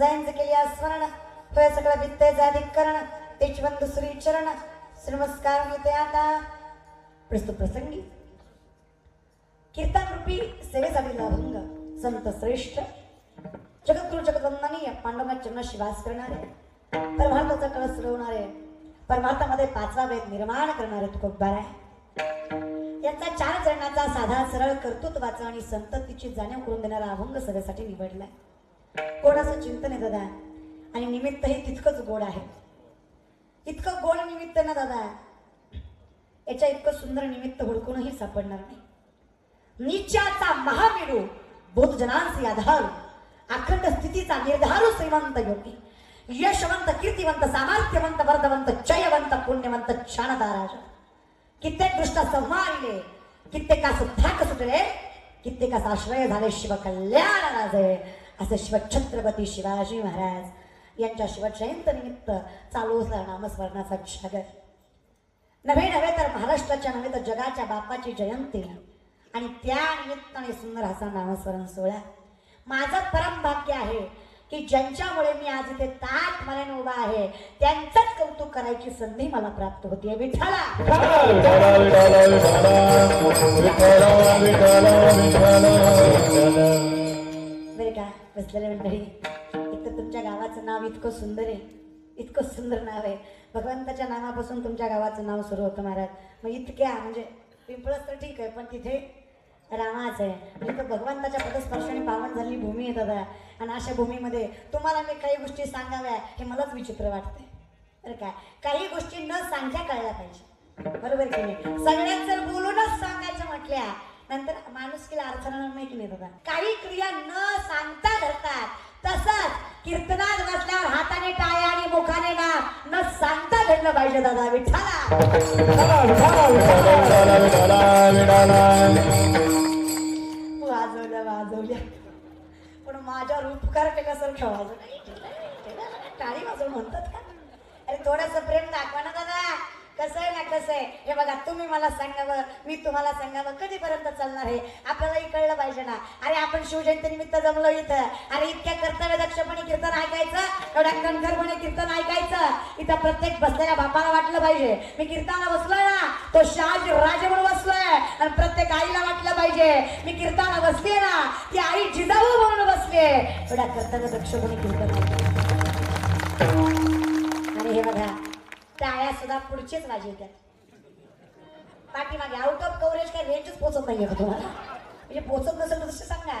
जायंच केली स्मरण. होय सगळं विद्ये जाधिकरण तेच बंधू श्री चरण. नमस्कार घेते आता. प्रस्तुत प्रसंगी. कीर्तन रूपी सेवेसाठी लाभंग संत श्रेष्ठ. जगद्गुरु जगदंदनीय पांडवांना चरण शिवास करणारे. परमार्थाचा कळस फिरवणारे परमार्थामध्ये पाचवा वेद निर्माण करणारे तुकोबार आहे. यांचा चार चरणाचा साधा सरळ कर्तृत्वाचा आणि संततीची जाणीव करून देणारा अभंग सभेसाठी निवडलाय. गोडाचं चिंतन आहे दादा? आणि निमित्तही तितकंच गोड आहे. इतकं गोड निमित्त ना दादा? याच्या इतकं सुंदर निमित्त हुडकूनही सापडणार नाही. नीचाचा महामेरू बोधजनांचे आधार अखंड स्थितीचा निर्धारू श्रीमंत योगी यशवंत कीर्तिवंत सामर्थ्यवंत वर्धवंत जयवंत पुण्यवंत क्षणदाराज. कित्येक दृष्टा संहारिले कित्येकास धाक सुटले कित्येकास आश्रय झाले शिव कल्याण राजे. असे शिवछत्रपती शिवाजी महाराज यांच्या शिवजयंत निमित्त चालू असला नामस्मरणाचा जगर नव्हे नव्हे तर महाराष्ट्राच्या नव्हे तर जगाच्या बापाची जयंती. आणि त्या निमित्ताने सुंदर असा नामस्मरण सोहळा. माझं परम भाग्य आहे की ज्यांच्यामुळे मी आज इथे ताट मला उभा आहे त्यांचंच कौतुक करायची संधी मला प्राप्त विठ्ठला! विठाला विठाला मंडळी? एक तर तुमच्या गावाचं नाव इतकं सुंदर आहे. इतकं सुंदर नाव आहे. भगवंताच्या नावापासून तुमच्या गावाचं नाव सुरू होतं महाराज. मग इतक्या म्हणजे पिंपळच तर ठीक आहे पण तिथे रामाच आहे. तर भगवंताच्या पदस्पर्शाने पावन झालेली भूमी आहे दादा. आणि अशा भूमीमध्ये तुम्हाला मी काही गोष्टी सांगाव्या हे मलाच विचित्र वाटते बरं काय काही गोष्टी न सांगता कळल्या पाहिजे. बरोबर की नाही? सगळ्यात जर बोलूनच सांगायचं म्हटल्या नंतर माणुसकीला अर्थ राहणार नाही की दादा काही क्रिया न सांगता घडतात तसंच कीर्तनात बसल्यावर हाताने टाळ्या आणि मुखाने ना न सांगता घडलं पाहिजे दादा. विठ्ठला. विठाला वाजवल्या वाजवल्या. पण माझ्यावर उपकार केल्यासारखं वाजव टाळी वाजवून म्हणतात का? अरे थोडस प्रेम दाखवा ना दादा. कसं आहे ना कसं आहे? हे बघा तुम्ही मला सांगावं मी तुम्हाला सांगावं कधीपर्यंत चालणार आहे आपल्यालाही कळलं पाहिजे ना. अरे आपण शिवजयंती निमित्त जमलो इथं. अरे इतक्या कर्तव्य दक्षपणे कीर्तन ऐकायचं? एवढ्या कणखरपणे कीर्तन ऐकायचं? इथं प्रत्येक बसलेल्या बापाला वाटलं पाहिजे. मी कीर्तनाला बसलोय ना. तो शाज राजे म्हणून बसलोय. आणि प्रत्येक आईला वाटलं पाहिजे. मी कीर्तनाला बसलीय ना. ती आई जिजाऊ म्हणून बसलीय. एवढ्या कर्तव्य दक्षपणे कीर्तन ऐकायचं. सुद्धा पुढचेच वाजवत्यात पाठीमागे आउट ऑफ कव्हरेज काय रेंजच पोचत नाहीये का तुम्हाला. म्हणजे पोचत नसेल तर तसं सांगा.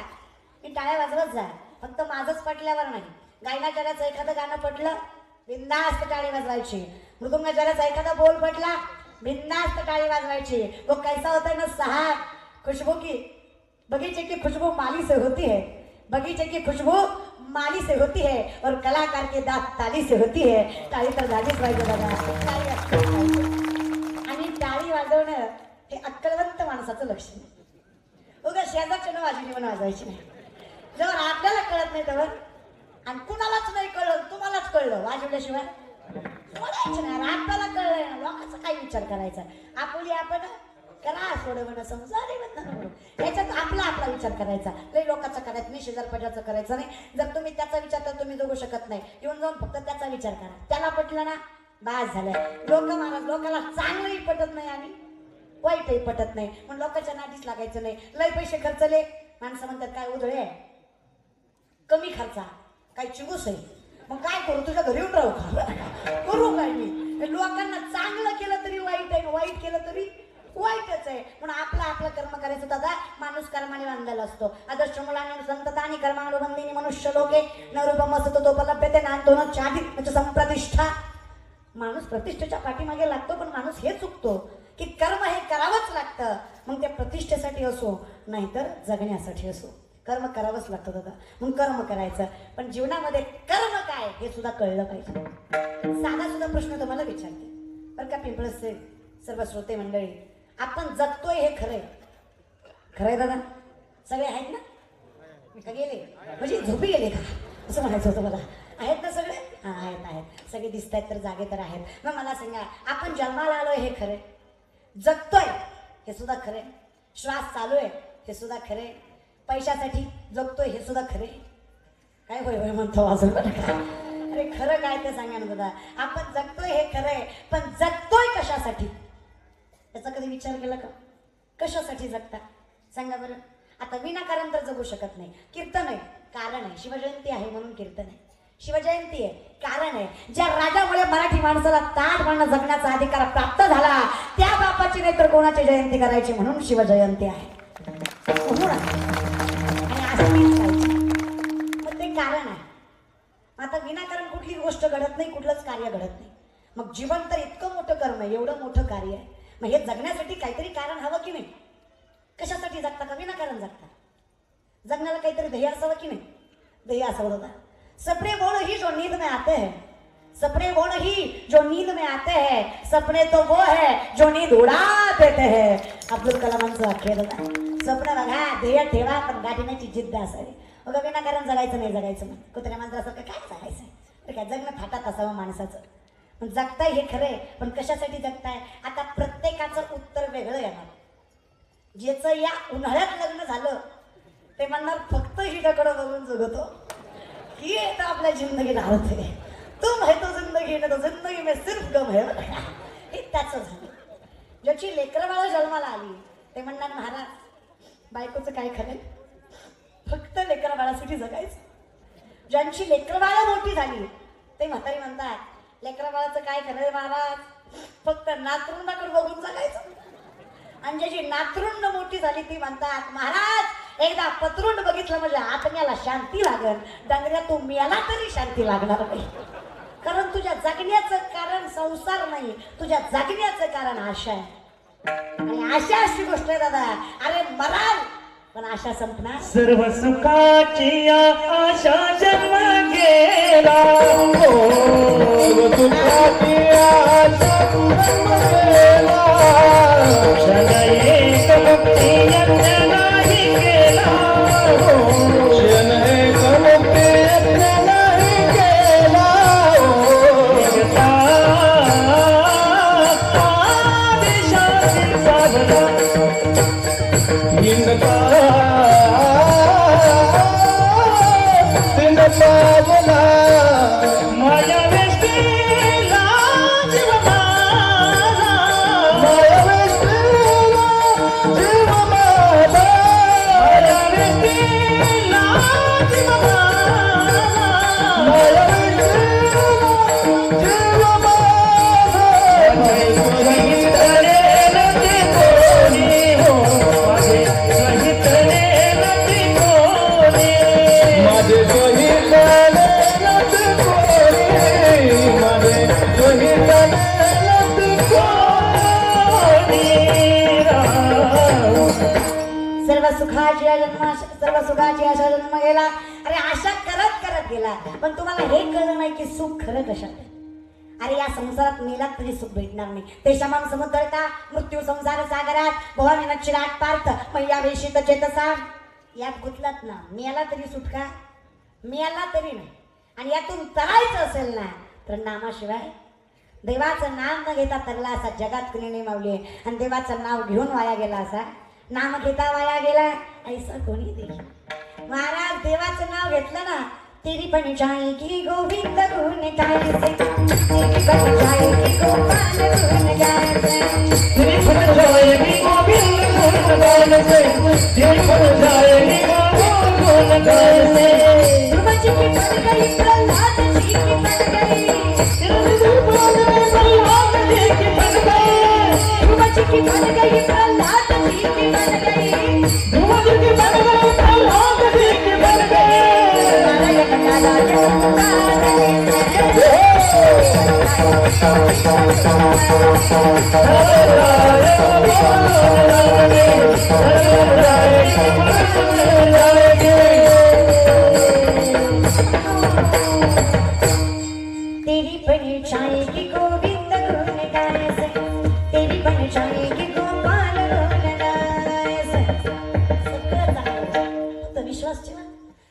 मी टाळ्या वाजवत जा. फक्त माझंच पटल्यावर नाही. गायनाचार्याचं एखादं गाणं पटलं बिंदास्त टाळी वाजवायची. मृदुंगाचार्याचा एखादा बोल पटला बिंदास्त टाळी वाजवायची. वो कैसा होता ना सहा. खुशबू की बगीचे की खुशबू माली से होती है. बगीचे की खुशबू माली से होती है और कलाकार के दात ताली से होती है। ताली तर झालीच पाहिजे बघा आणि टाळी वाजवणं हे अक्कलवंत माणसाचं लक्षण आहे उगा शेजारच्या वाजली म्हणून वाजवायची नाही. जर आपल्याला कळत नाही तर आणि कुणालाच नाही कळलं तुम्हालाच कळलं वाजवल्याशिवाय सोडायचं नाही. आणि आपल्याला कळलं ना लोकांचा काय विचार करायचा? आपुली आपण करा थोडं म्हणा समजा अरे याच्यात आपला आपला विचार करायचा. लई लोकांचा करायचा मी शेजारपट्याचा करायचा नाही. जर तुम्ही त्याचा विचार तर तुम्ही जगू शकत नाही. येऊन जाऊन फक्त त्याचा विचार करा. त्याला पटलं ना? बास झालं लोक महाराज लोकांना चांगलंही पटत नाही आणि वाईटही पटत नाही. पण लोकांच्या नादीच लागायचं नाही. लय पैसे खर्चले माणसं म्हणतात काय उधळे आहे? कमी खर्चा काय चिंगूस आहे? मग काय करू? तुझ्या घरी येऊन राहू का? करू काय मी? लोकांना चांगलं केलं तरी वाईट आहे वाईट केलं तरी वाईटच आहे. म्हणून आपलं आपलं कर्म करायचं दादा माणूस कर्माने बांधलेला असतो. आदर्श मुलाने संतता आणि कर्मानुबंधीने मनुष्य लोके न रूपम असतो तो उपलब्धते नांदतो न चादी म्हणजे संप्रतिष्ठा. माणूस प्रतिष्ठेच्या पाठीमागे लागतो पण माणूस हे चुकतो की कर्म हे करावंच लागतं. मग त्या प्रतिष्ठेसाठी असो नाहीतर जगण्यासाठी असो. कर्म करावंच लागतं दादा. मग कर्म करायचं. पण जीवनामध्ये कर्म काय हे सुद्धा कळलं पाहिजे. साधा सुद्धा प्रश्न तुम्हाला विचारते. बरं का पिंपळसे सर्व श्रोते मंडळी आपण जगतोय हे खरंय. खरंय दादा? सगळे आहेत ना? मी का गेले? म्हणजे झोपी गेले का? असं म्हणायचं होतं मला. आहेत ना सगळे? हा आहेत आहेत. सगळे दिसत आहेत तर जागे तर आहेत. मग मला सांगा आपण जन्माला आलोय हे खरे जगतोय हे सुद्धा खरे श्वास चालू आहे हे सुद्धा खरे पैशासाठी जगतोय हे सुद्धा खरे काय होय होय म्हणतो वाजून अरे खरं काय ते सांगा ना दादा. आपण जगतोय हे खरं आहे पण जगतोय कशासाठी? याचा कधी विचार केला का? कशासाठी जगता? सांगा बरं. आता विनाकारण तर जगू शकत नाही. कीर्तन आहे. कारण आहे. शिवजयंती आहे म्हणून कीर्तन आहे. शिवजयंती आहे. कारण आहे. ज्या राजामुळे मराठी माणसाला ताटपणा जगण्याचा अधिकार प्राप्त झाला त्या बापाची नाही तर कोणाची जयंती करायची म्हणून शिवजयंती आहे. मग ते कारण आहे. आता विनाकारण कुठली गोष्ट घडत नाही कुठलंच कार्य घडत नाही. मग जीवन तर इतकं मोठं कर्म आहे. एवढं मोठं कार्य आहे. मग हे जगण्यासाठी काहीतरी कारण हवं की नाही? कशासाठी जगता का? विनाकारण जगता. जगण्याला काहीतरी ध्येय असावं की नाही? ध्येय असावं होता सपने बोल ही जो नींद में आते हैं. सपने वो नहीं जो नींद में आते हैं सपने तो वो है जो नींद उड़ा देते हैं. अब्दुल कलामांचं वाक्य बघा. स्वप्न बघा ध्येय ठेवा पण गाठीण्याची जिद्द असावी. बघा विनाकारण जगायचं नाही जगायचं मग कुत्र्या मांजरासारखं काय जगायचं? तर काय जगणं थाटात असावं माणसाचं. पण जगताय हे खरंय पण कशासाठी जगताय? आता प्रत्येकाचं उत्तर वेगळं येणार. ज्याचं या उन्हाळ्यात लग्न झालं ते म्हणणार फक्त हिच्याकडं बघून जगतो. ही तर आपल्या जिंदगी राहत है तुम है तो जिंदगी में तो जिंदगी में सिर्फ गम है हे त्याचं झालं. ज्याची लेकरं जन्माला आली ते म्हणणार महाराज बायकोचं काय खरं फक्त लेकरबाळासाठी जगायचं. ज्यांची लेकरं मोठी झाली ते म्हातारी म्हणतात लेकरा बाळाचं काय खरं महाराज? फक्त नातरुंडाकडे बघून जगायचं. आणि ज्याची नातरुंड मोठी झाली ती म्हणतात महाराज एकदा पत्रुंड बघितलं म्हणजे आत्म्याला शांती लागल. डांगऱ्या तू मिळाला तरी शांती लागणार नाही. कारण तुझ्या जगण्याचं कारण संसार नाही तुझ्या जगण्याचं कारण आशा आहे. आणि आशा अशी गोष्ट आहे दादा. अरे मराल पण आशा संपणार. सर्व सुखाची आशा जन्म गेला हो. يا پيا चिराग भवानी नक्षरात पार्थ मैया वेशित चेतसा यात गुतलात ना. मेला तरी सुटका. मेला तरी नाही. आणि यातून तरायचं असेल ना तर नामाशिवाय देवाचं नाम न घेता तरला असा जगात कुणी मावली. आणि देवाचं नाव घेऊन वाया गेला असा. नाम घेता वाया गेला. ऐसा कोणी देईल? महाराज देवाचं नाव घेतलं ना तेरी पण जाएगी गोविंद गुण गायचे तेरी पण जाएगी गोपाल गुण गायचे तेरी फट जाएगी गोविंद गुण से तेरी फट जाएगी गुण ध्रुव जी की बन गई प्रहलाद जी की बन गई। प्रहलाद जी बन ध्रुव जी की बन गई प्रहलाद जी की बन गई।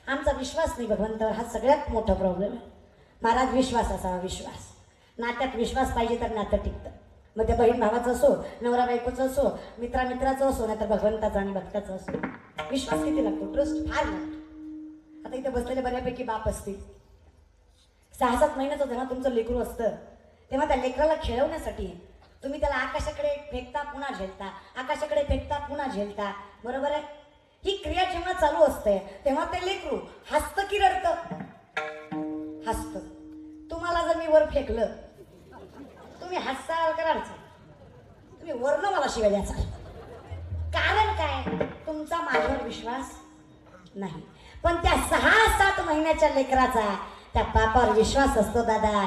आमचा विश्वास नाही भगवंतावर हा सगळ्यात मोठा प्रॉब्लेम आहे. महाराज विश्वास असावा विश्वास. नात्यात विश्वास पाहिजे तर नातं टिकतं. मग त्या बहीण भावाचं असो नवरा बायकोचं असो मित्रा मित्राचं असो नाहीतर भगवंताचा आणि भक्ताचं असो विश्वास किती लागतो? ट्रस्ट फार लागतो. आता इथे बसलेले बऱ्यापैकी बाप असतील. सहा सात महिन्याचं जेव्हा तुमचं लेकरू असतं तेव्हा त्या लेकराला खेळवण्यासाठी तुम्ही त्याला आकाशाकडे फेकता पुन्हा झेलता. आकाशाकडे फेकता पुन्हा झेलता. बरोबर आहे? ही क्रिया जेव्हा चालू असते तेव्हा ते लेकरू हसतं की रडतं? हसतं. तुम्हाला जर मी वर फेकलं तुम्ही हसाल का तुम्ही वर्ण मला शिवाय द्याचा कारण काय? तुमचा माझ्यावर विश्वास नाही. पण त्या सहा सात महिन्याच्या लेकराचा त्या बापावर विश्वास असतो दादा.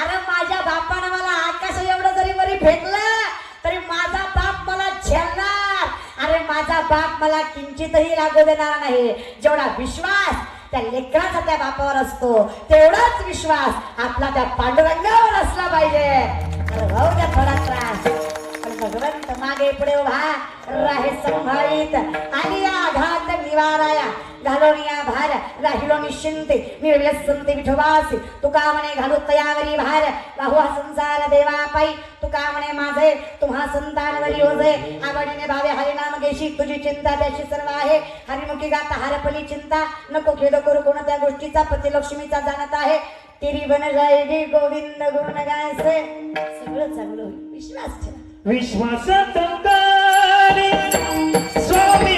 अरे माझ्या बापानं मला आकाश एवढं जरी वरी फेकलं तरी माझा बाप मला झेलणार. अरे माझा बाप मला किंचितही लागू देणार नाही. जेवढा विश्वास त्या लेकराचा त्या बापावर असतो तेवढाच विश्वास आपला त्या पांडुरंगावर असला पाहिजे. अरे भाऊ द्या थोडा त्रास पण भगवंत मागे पुढे उभा राहे संभाळीत. आणि या घात निवाराया घालून या भार राहिलो निश्चिंते. निर्व्यसंते विठोबासी. तुका म्हणे घालू तयावरी भार. बाहू हा संसार देवा पायी. तुका म्हणे माझे तुम्हा संतानवरी ओझे आवडीने भावे हरिनाम घेशी. तुझी चिंता त्याची सर्व आहे. हरिमुखी गाता हरपली चिंता. नको खेद करू कोणत्या गोष्टीचा. पती लक्ष्मीचा जाणत आहे. तिरी बन जायगी गोविंद गुण गायसे सगळं चांगलं होईल विश्वास ठेवा विश्वास अंगाने स्वामी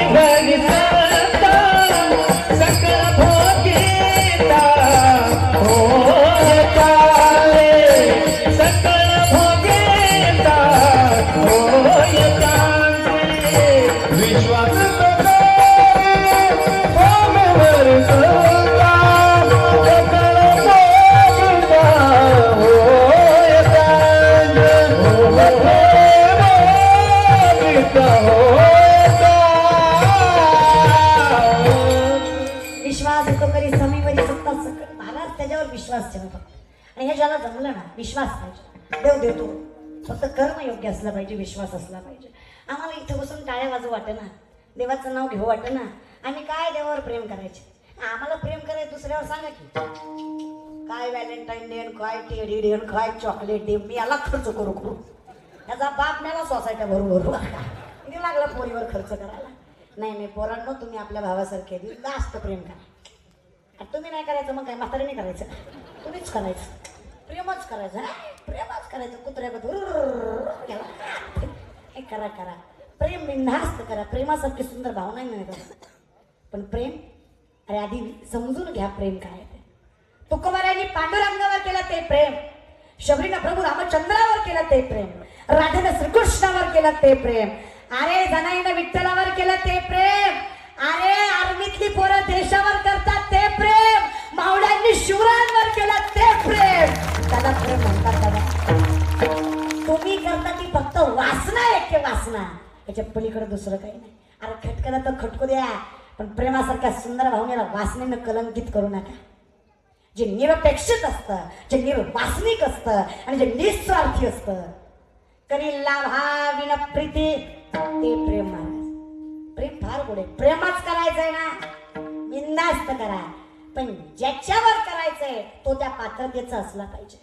असला पाहिजे विश्वास असला पाहिजे. आम्हाला इथं बसून टाळ्या वाजू वाटे ना? देवाचं नाव घेऊ वाटे ना? आम्ही काय देवावर प्रेम करायचे? आम्हाला प्रेम करायचं दुसऱ्यावर सांगा की. काय व्हॅलेंटाईन डे काय टेडी डे काय चॉकलेट डे मी याला खर्च करू करू. त्याचा बाप मेला सोसायट्या भरू भरू किती लागला पोरीवर खर्च करायला. नाही नाही पोरांनो तुम्ही आपल्या भावासारखे जास्त प्रेम करा. तुम्ही नाही करायचं मग काय म्हातारीने नाही करायचं? तुम्हीच करायचं. प्रेमच करायचं. प्रेमच करायचं कुत्र्याबद्दल हे करा करा. प्रेम बिनधास्त करा. प्रेमासारखी सुंदर भावना नाही करा पण प्रेम अरे आधी समजून घ्या प्रेम काय आहे ते. तुकोबारायांनी पांडुरंगावर केलं ते प्रेम. शबरीनं प्रभू रामचंद्रावर केलं ते प्रेम. राधेनं श्रीकृष्णावर केलं ते प्रेम. अरे जनाईनं विठ्ठलावर केलं ते प्रेम. अरे आर्मीतली पोरं देशावर करतात ते प्रेम. मावळ्यांनी शिवरायांवर केलं ते प्रेम. त्याला प्रेम म्हणतात दादा. तुम्ही करता ती फक्त वासना एक वासना? याच्या पलीकडे दुसरं काही नाही. अरे खटकला तर खटकू द्या. पण प्रेमासारख्या सुंदर भावनेला वासनेनं कलंकित करू नका. जे निरपेक्षित असतं जे निर्वासनिक असतं आणि जे निस्वार्थी असतं करी लाभा विन प्रीती ते प्रेम महाराज प्रेम फार गोडे प्रेमाच प्रेमच करायचंय ना. बिंदास्त करा. पण ज्याच्यावर करायचंय तो त्या पात्रतेचा असला पाहिजे.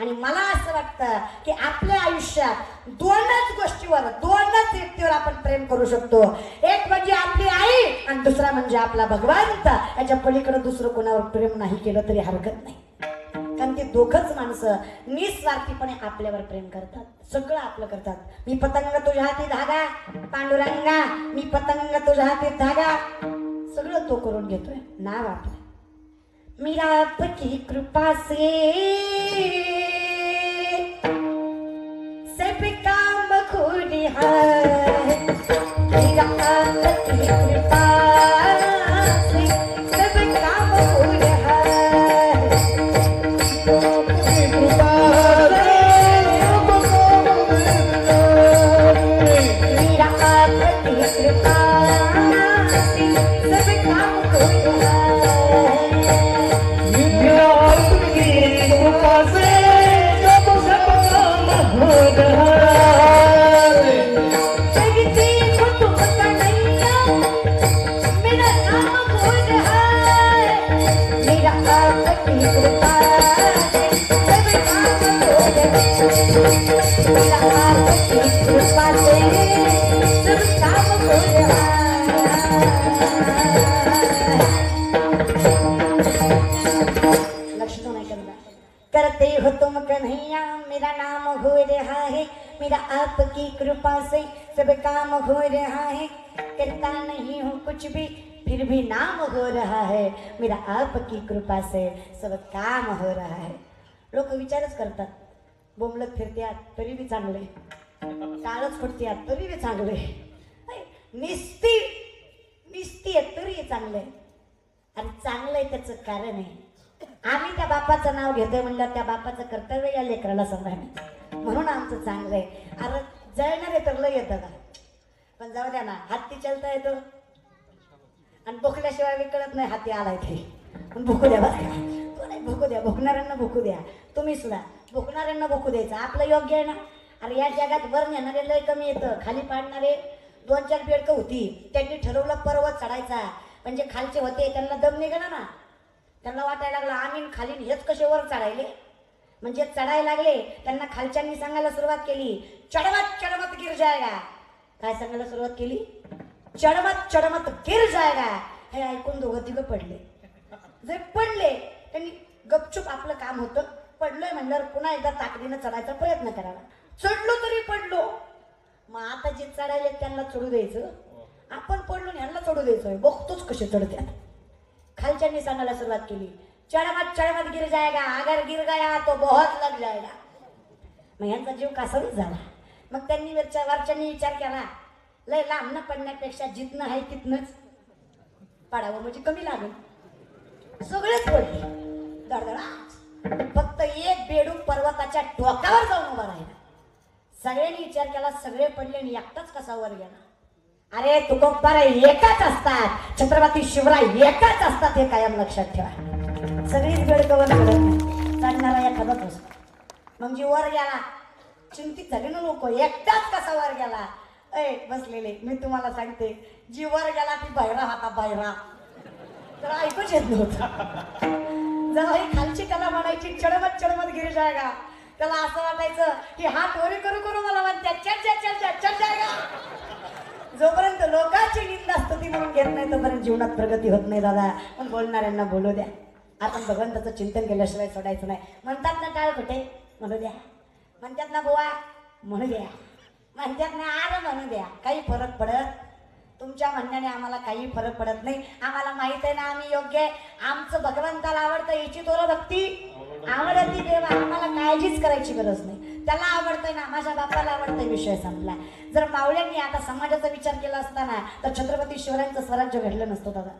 आणि मला असं वाटतं की आपल्या आयुष्यात दोनच गोष्टीवर दोनच व्यक्तीवर आपण प्रेम करू शकतो. एक म्हणजे आपली आई आणि दुसरा म्हणजे आपला भगवंत. याच्या पलीकडे दुसरं कोणावर प्रेम नाही केलं तरी हरकत नाही. कारण ते दोघंच माणसं निस्वार्थीपणे आपल्यावर प्रेम करतात. सगळं आपलं करतात. मी पतंग तुझ्या हाती धागा पांडुरंगा. मी पतंग तुझ्या हाती धागा. सगळं तो करून घेतोय. नाव आपलं मेरा आपकी कृपा से। सब करते हो तुम कन्हैया, मेरा नाम हो रहा है, मेरा आपकी कृपा से सब काम हो रहा है। करता नहीं हूँ कुछ भी, फिर भी नाम हो रहा है, मेरा आपकी कृपा से सब काम हो रहा है। लोक विचारच करतात। बोंबलत फिरत्यात तरी बी चांगले. टाळच फुटत्यात तरी बी चांगले. निस्ती निस्ती आहे तरी चांगले. आणि चांगलं आहे त्याचं कारण आहे. आम्ही त्या बापाचं नाव घेतोय म्हणलं त्या बापाचं कर्तव्य या लेकराला सांभाळणं. म्हणून आमचं चांगलं आहे अरे जळणार आहे तर लय येतं का? पण जाऊ द्या ना हत्ती चलता येतो. आणि भुकल्याशिवाय मी कळत नाही हाती आलाय ते. पण भुकू द्या बघा तो नाही भुकू द्या भुकणाऱ्यांना भुकू द्या. तुम्ही सुद्धा. भोकणाऱ्यांना भोकू द्यायचं. आपलं योग्य आहे ना? अरे या जगात वर नेणारे लय कमी येतं. खाली पाडणारे दोन चार बेडकं होती. त्यांनी ठरवलं पर्वत चढायचा. पण जे खालचे होते. त्यांना दम निघाला ना. त्यांना वाटायला लागलं आम्ही खाली हेच कसे वर चढायले? म्हणजे चढायला लागले. त्यांना खालच्यांनी सांगायला सुरुवात केली चढवत चढवत गिर जायगा. काय सांगायला सुरुवात केली? चढवत चढवत गिर जायगा. हे ऐकून दोघं तिघं पडले. जे पडले त्यांनी गपचूप आपलं काम होतं. पडलोय म्हणल्यावर पुन्हा एकदा ताकदीनं चढायचा प्रयत्न करावा. चढलो तरी पडलो. मग आता जे चढायले त्यांना चढू द्यायचं. आपण पडलो आणि ह्यांना चढू द्यायचं. बघतोच कसे चढत्यात. खालच्यांनी सांगायला सुरुवात केली. चढ़मत चढ़मत गिर जायगा अगर गिर गया तो बहुत लग जायगा. मग यांचा जीव कासावीस झाला. मग त्यांनी वरच्या वरच्यांनी विचार केला. लय लांब न पडण्यापेक्षा जिथनं आहे तिथनंच पडावं म्हणजे कमी लागेल. सगळेच पडले. दडदडा फक्त एक बेडूक पर्वताच्या टोकावर जाऊन उभा राहिला. सगळ्यांनी विचार केला सगळे पडले आणि एकटाच कसा वर गेला? अरे तुकोबारे एकाच असतात. छत्रपती शिवराय एकाच असतात हे कायम लक्षात ठेवा. सगळीच बेडकवर चढत चढणारा एखादाच असतो मग जी वर गेला चिंतित झाली ना लोक एकटाच कसा वर गेला? ऐ बसलेले मी तुम्हाला सांगते जी वर गेला ती बाहेरा होता बाहेरा तर ऐकूच येत नव्हता. जेव्हा खालची त्याला म्हणायची चढवत चढमत गिरी जायगा. त्याला असं वाटायचं की हात ओरी करू करू मला म्हणत्या चल चल चल जायगा. जोपर्यंत लोकांची निंदा स्तुती म्हणून घेत नाही तोपर्यंत जीवनात प्रगती होत नाही दादा. पण बोलणाऱ्यांना बोलू द्या. आपण भगवंताचं चिंतन केल्याशिवाय सोडायचं नाही. म्हणतात ना काय कुठे म्हणू द्या. म्हणतात ना बुवा म्हणू द्या. म्हणतात ना आर म्हणू द्या. काही फरक पडत तुमच्या म्हणण्याने आम्हाला काही फरक पडत नाही. आम्हाला माहीत आहे ना आम्ही योग्य आहे. आमचं भगवंताला आवडतं याची तोर भक्ती. आवडती देवा आम्हाला काळजीच करायची गरज नाही. त्याला आवडतंय ना माझ्या बापाला आवडतंय विषय संपला. जर मावळ्यांनी आता समाजाचा विचार केला असताना तर छत्रपती शिवरायांचं स्वराज्य घडलं नसतं दादा.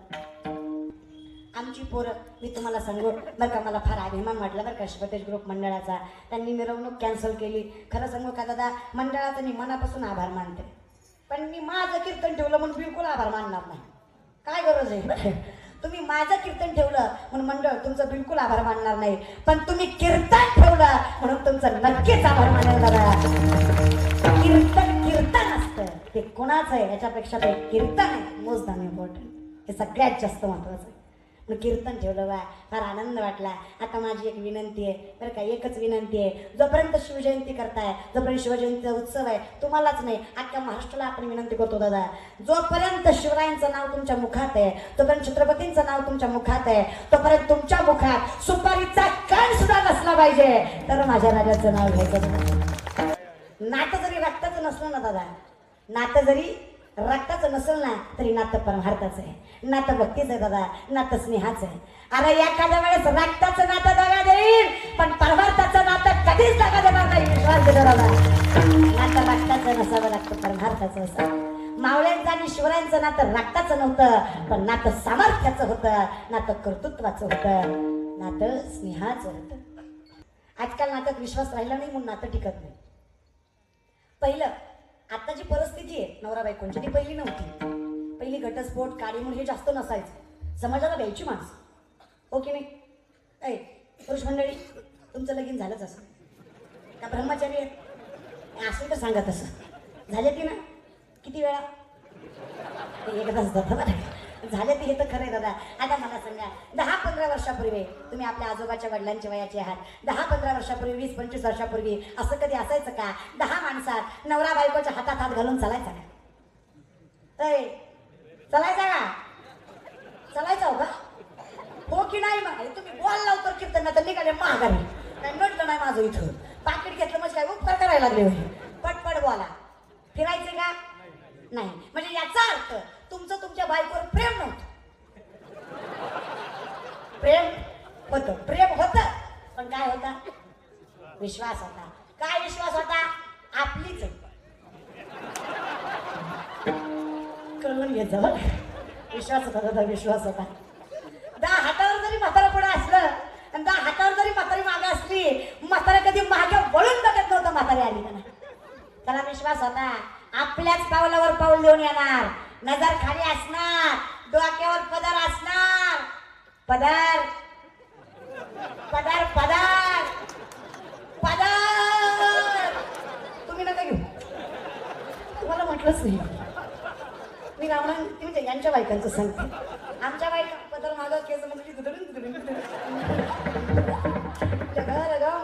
आमची पोरं मी तुम्हाला सांगू बरं का मला फार अभिमान वाटला बरं का शिवतेश ग्रुप मंडळाचा. त्यांनी मिरवणूक कॅन्सल केली. खरं सांगू का दादा मंडळाचं मी मनापासून आभार मानते. पण मी माझं कीर्तन ठेवलं म्हणून बिलकुल आभार मानणार नाही. काय गरज आहे? तुम्ही माझं कीर्तन ठेवलं म्हणून मंडळ तुमचं बिलकुल आभार मानणार नाही. पण तुम्ही कीर्तन ठेवलं म्हणून तुमचं नक्कीच आभार मानणार कीर्तन कीर्तन असतं. ते कोणाचं आहे? याच्यापेक्षा ते कीर्तन आहे? मोस्ट इम्पॉर्टंट हे सगळ्यात जास्त महत्वाचं आहे. मग कीर्तन ठेवलं बा फार आनंद वाटला. आता माझी एक विनंती आहे. बरं का एकच विनंती आहे. जोपर्यंत शिवजयंती करताय जोपर्यंत शिवजयंतीचा उत्सव आहे तुम्हालाच नाही अख्ख्या महाराष्ट्राला आपण विनंती करतो दादा. जोपर्यंत शिवरायांचं नाव तुमच्या मुखात आहे तोपर्यंत छत्रपतींचं नाव तुमच्या मुखात आहे तोपर्यंत तुमच्या मुखात सुपारीचा कण सुद्धा नसला पाहिजे. तर माझ्या राजाचं नाव घ्यायचं. नाही. नातं जरी रक्ताचं नसलं ना दादा. नातं जरी रक्ताचं नसेल ना तरी नातं परमार्थाचं आहे. नातं भक्तीचं दादा नातं स्नेहाचं आहे. अरे एखाद्या वेळेस रक्ताचं नातं दगा देईल पण परमार्थाचं नातं कधीच दगा देणार नाही विश्वास दे दादा. नातं रक्ताचं नसावं लागतं परमार्थाचं असावं. मावळ्यांचं आणि शिवरायांचं नातं रक्ताचं नव्हतं पण नातं सामर्थ्याचं होतं नातं कर्तृत्वाचं होतं नातं स्नेहाचं होतं. आजकाल नात्यात विश्वास राहिला नाही म्हणून नातं टिकत नाही. पहिलं आता जी परिस्थिती आहे नवरा बायकोंची. ती पहिली नव्हती. पहिली घटस्फोट काळीमूळ हे जास्त नसायचं. समाजाला द्यायची माणसं. ओके की नाही? ऐ पुरुष मंडळी तुमचं लगीन झालंच असं. का ब्रह्मचारी आहे असं तर सांगा तसं. झाले ती ना? किती वेळा? एकदाच जातं बरं झाले ते हे तर खरं आहे दादा. आता मला सांगा दहा पंधरा वर्षापूर्वी तुम्ही आपल्या आजोबाच्या वडिलांच्या वयाचे आहात. दहा पंधरा वर्षापूर्वी वीस पंचवीस वर्षापूर्वी असं कधी असायचं का? दहा माणसात नवरा बायकोच्या हातात हात घालून चालायचा का? ऐ, चालायचा का? चालायचा हो का? हो की नाही मग? तुम्ही बोल लावतो कीर्तन तर निघाले महागारी. काय नडलं नाही माझं इथं. पाकिट घेतलं म्हणजे काय उपकार करायला लागले पटपट बोला. फिरायचे का? नाही. म्हणजे याचा अर्थ तुमचं तुमच्या बायकोवर प्रेम नव्हतं. प्रेम होत. प्रेम होतं. पण काय होता? विश्वास होता. काय विश्वास होता? आपलीच. कळून घेत विश्वास होता दादा विश्वास होता. दहा हातावर जरी म्हातारा पुढे असलं आणि दहा हातावर जरी म्हातारी मागे असली म्हातारा कधी मागे वळून बघत नव्हतं म्हातारी आली त्याला विश्वास होता. आपल्याच पावलावर पाऊल देऊन येणार. नजर खाली असणार. डोक्यावर पदर असणार. पदर. पदर पदर. पदर. तुम्ही नका घेऊ. तुम्हाला म्हटलंच नाही. मी रावणा म्हणजे यांच्या बायकांचं सांगते. आमच्या बायका पदर माझा केस म्हणजे दुधडून दुधडून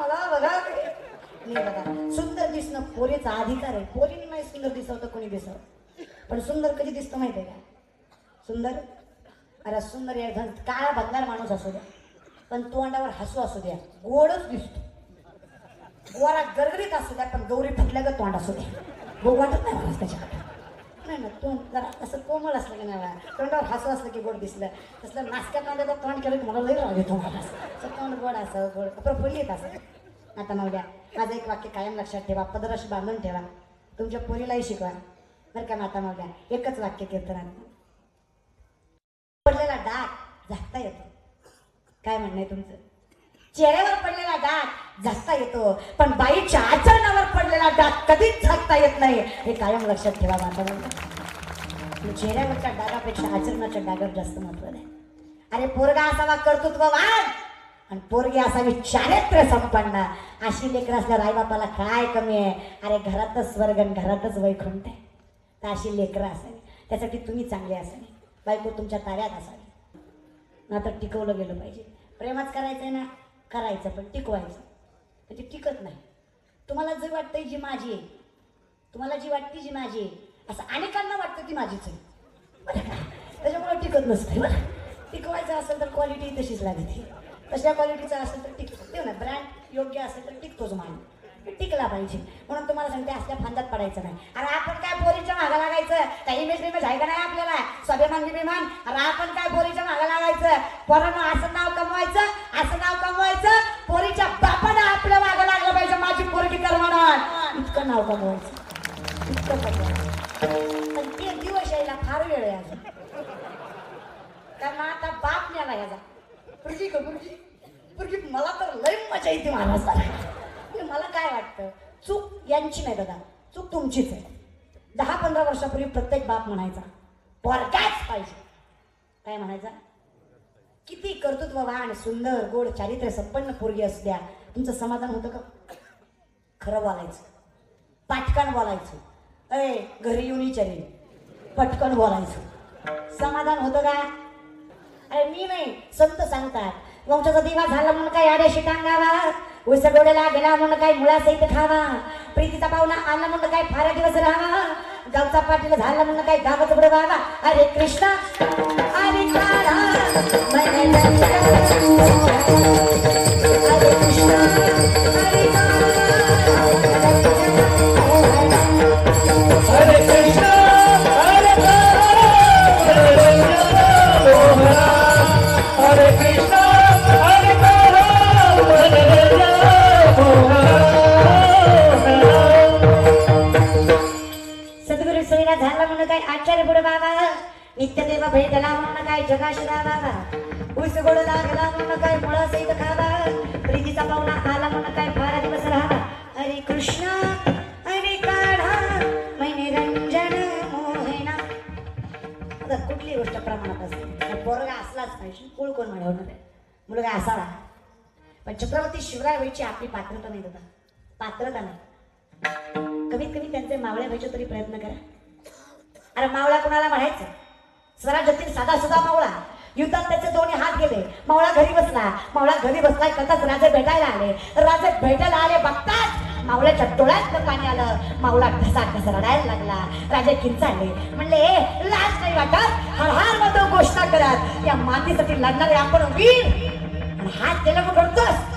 मला बघा. नाही बघा. सुंदर दिसणं पोरीचा अधिकार आहे. पोरीने नाही सुंदर दिसवतं कोणी दिसव? पण सुंदर कधी दिसतं माहिती आहे का? सुंदर? अरे सुंदर या धन काळा भंगार माणूस असू द्या. पण तोंडावर हसू असू द्या. गोडच दिसतो. गोरा गरगरीत असू द्या पण गौरी फुटल्यागत तोंड असू द्या. गो वाटत नाही मला त्याच्याकडे नाही ना तोंड जरा असं कोमल असलं की नाही तोंडावर हसू असलं की गोड दिसलं. तसलं नासक्या तोंडाचं तोंड केलं की मला लई राहू देतो मला. तोंड गोड असं गोड प्रफुल्लित असं. आता मग द्या माझं एक वाक्य कायम लक्षात ठेवा. पदरश बांधून ठेवा. तुमच्या पोरीलाही शिकवा. बरं का माता मावल्या? एकच वाक्य कीर्तनात पडलेला डाग झाकता येतो. काय म्हणणं आहे तुमचं? चेहऱ्यावर पडलेला डाग झाकता येतो. पण बाईच्या आचरणावर पडलेला डाग कधीच झाकता येत नाही. हे कायम लक्षात ठेवा माता चेहऱ्यावरच्या डागापेक्षा आचरणाच्या डागावर जास्त महत्त्व आहे अरे पोरगा असावा कर्तृत्ववान आणि पोरगी असावी चारित्र्य संपन्न. अशी लेकर असल्या राईबापाला काय कमी आहे? अरे घरातच स्वर्ग आणि घरातच वैकुंठ आहे. तर अशी लेकरं असावी. त्यासाठी तुम्ही चांगले असावे. बायको तुमच्या ताऱ्यात असावी. ना तर टिकवलं गेलं पाहिजे. प्रेमात करायचं आहे ना करायचं पण टिकवायचं. तर ती टिकत नाही. तुम्हाला जे वाटतंय जी माझी आहे. तुम्हाला जी वाटते जी माझी आहे. असं अनेकांना वाटतं ती माझीच आहे. बरं का? त्याच्यामुळे टिकत नसते बरं. टिकवायचं असेल तर क्वालिटी तशीच लागते. तशा क्वालिटीचं असेल तर टिकतो ते ना. ब्रँड योग्य असेल तर टिकतोच माणूस. टिकला पाहिजे. म्हणून तुम्हाला सांगते असल्या फांद्यात पडायचं नाही. अरे आपण काय पोरीच्या मागं लागायचं? काही इमेज बिमेज आहे का नाही आपल्याला? स्वाभिमान बिभिमान? अरे आपण काय पोरीच्या मागं लागायचं? पोरांना असं नाव कमवायचं असं नाव कमवायचं. पोरीच्या बापानं आपल्या मागं लागलं पाहिजे माझी पोरगी कर म्हणून. इतकं नाव कमवायचं. इतकं कमवायचं. पण ते दिवस यायला फार वेळ आहे अजून. कारण आता बाप न्याला ह्याचा पुरगी का पुरगी. पुरगी मला तर लय मजा येते मला सर मला काय वाटतं? चूक यांची नाही दादा चूक तुमचीच आहे. दहा पंधरा वर्षापूर्वी प्रत्येक बाप म्हणायचा पोरकाच पाहिजे. काय म्हणायचा? किती कर्तृत्ववान सुंदर गोड चारित्र्य संपन्न पोरगी असू द्या तुमचं समाधान होतं का? खरं बोलायचं. पाटकन बोलायचं. अय घरी येऊन विचारेन. पटकन बोलायचं. समाधान होतं का? अरे मी नाही. संत सांगतात वंशाचा दिवा झाला म्हणून काय आड्याशी टांगावा? उस डोळ्याला गेला म्हणून काय मुळा सहित खावा. प्रीतीचा पाहुणा आला म्हणून काय फारा दिवस राहावा. गावचा पाटील झाला म्हणून काय गावच बुडवावा. अरे कृष्णा अरे कृष्ण अरे कृष्णा अरे भेटला म्हणून काय जगाशिरा बाबा उस गोड लागला म्हणून काय मुळा सहित खावा. प्रीतीचा पाहुणा आला म्हणून काय फारा दिवस राहावा. हरे कृष्ण हरे काढा. मैने रंजन मोहिना. आता कुठली गोष्ट प्रमाणात असते पोरगा असलाच पाहिजे. कुळ कोण मिळवणार मुलगा असावा. पण छत्रपती शिवराय व्हायची आपली पात्रता नाही दादा. पात्रता नाही. कमीत कमी त्यांचे मावळे व्हायचे तरी प्रयत्न करा. अरे मावळा कोणाला म्हणायचं? स्वराज्यातील साधा सुधा मावळा. युद्धात त्याचे दोन्ही हात गेले. मावळा घरी बसला. मावळा घरी बसला कथाच राजे भेटायला आले. राजे भेटायला आले बघताच मावळ्याच्या डोळ्यात पाणी आलं. मावळा घसा घसा रडायला लागला. राजे किंचाळले. म्हणले लाज नाही वाटत? हर हार घोषणा करत. या मातीसाठी लढणारे आपण वीर. हात केला मग करतोस